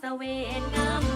สเวทงาม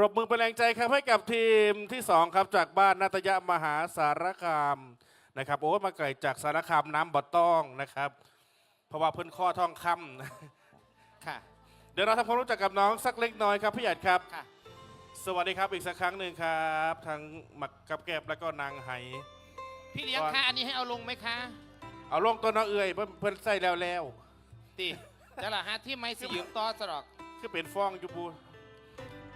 รบมือเป็นแรงใจครับให้กับทีมที่สองครับ จากบ้านนาตยมหาสารคามนะครับโอ้มาไก่จากสารคามน้ำบ่ต้องนะครับ เพราะว่าเพิ่นข้อท่องคำค่ะ เดี๋ยวเราทำความรู้จักกับน้องสักเล็กน้อยครับพี่หยัดครับ ค่ะ สวัสดีครับอีกสักครั้งหนึ่งครับทั้งหมักกับแกบแล้วก็นางไห พี่เลี้ยงก่อนคะอันนี้ให้เอาลงไหมคะเอาลงตัวน้องเอื่อยเพิ่นเพิ่นใส่แล้วแล้วตีจะละฮะที่ไม่สิยืมต่อสรอกคือเป็นฟองอยู่ปู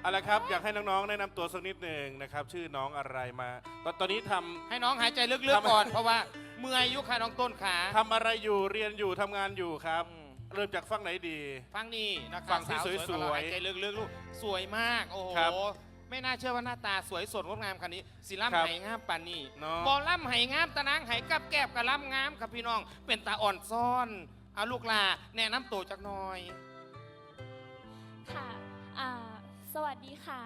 เอาละครับอยากให้น้องๆแนะนำตัวสักนิดหนึ่งนะครับ ชื่อน้องอะไรมา ตอนตอนนี้ทำ ให้น้องหายใจลึกทำไมๆก่อน เพราะว่าเมื่อยอยุค่ะน้องต้นขา ทำอะไรอยู่เรียนอยู่ทำงานอยู่ครับ อืม เริ่มจากฟังไหนดี ฟังนี่นะฟัคะงที่าวสวยๆของเราหายใจลึกๆลูกสวยมาก โอ้โห ครับไม่น่าเชื่อว่าหน้าตาสวยสดงดงามขนาดนี้สิล่ำครับไหงามปานนี้เนาะ บอล่ำไหงามตะนางไหกับแกบกับล่ำงามครับพี่น้อง เป็นตาอ่อนซ่อนเอาลูกลาแนะนำตัวจักหน่อย สวัสดีค่ะ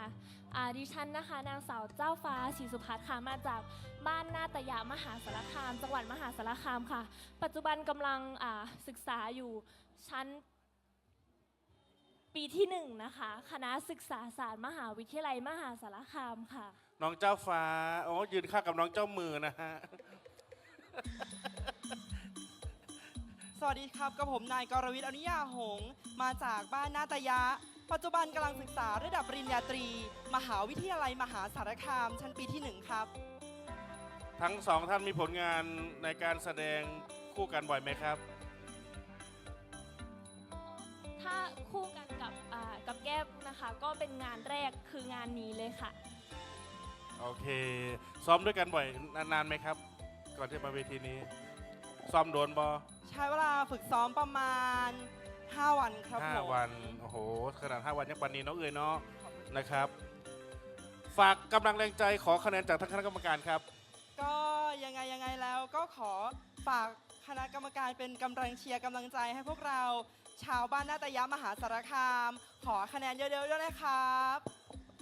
อ่าดิฉันนะคะ นางสาวเจ้าฟ้าศรีสุพัฒน์ค่ะ มาจากบ้านนาตยามหาสารคาม จังหวัดมหาสารคามค่ะ ปัจจุบันกำลังอ่าศึกษาอยู่ชั้นปีที่หนึ่งนะคะ คณะศึกษาศาสตร์มหาวิทยาลัยมหาสารคามค่ะ น้องเจ้าฟ้าโอ้ยืนข้างกับน้องเจ้ามือนะฮะ สวัสดีครับกับผมนายกรวิทย์อนุญาหงส์มาจากบ้านนาตยะ ปัจจุบันกำลังศึกษาระดับปริญญาตรี มหาวิทยาลัยมหาสารคาม ชั้นปีที่หนึ่งครับ ทั้งสองท่านมีผลงานในการแสดงคู่กันบ่อยไหมครับ ถ้าคู่กันกับอ่ากับแก้มนะคะ ก็เป็นงานแรกคืองานนี้เลยค่ะ โอเค ซ้อมด้วยกันบ่อยนานๆไหมครับ ก่อนที่มาเวทีนี้ ซ้อมโดนบอใช้เวลาฝึกซ้อมประมาณ 5 วันครับห้าผมวันโอ้โหขนาดห้าวันยังปันนี้เนาะเอ่ยเนาะนะครับ ฝากกำลังแรงใจขอคะแนนจากท่านคณะกรรมการครับ ก็ยังไงยังไงแล้วก็ขอฝากคณะกรรมการเป็นกำลังเชียร์กำลังใจให้พวกเรา ชาวบ้านนาตยะมหาสารคาม ขอคะแนนเยอะๆด้วยนะครับ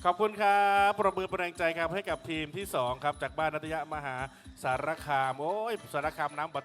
ขอบคุณครับประมือประแรงใจครับให้กับทีมที่ 2 ครับ จากบ้านนัตยะมหาสารคาม โอ้ยสารคามน้ำบัด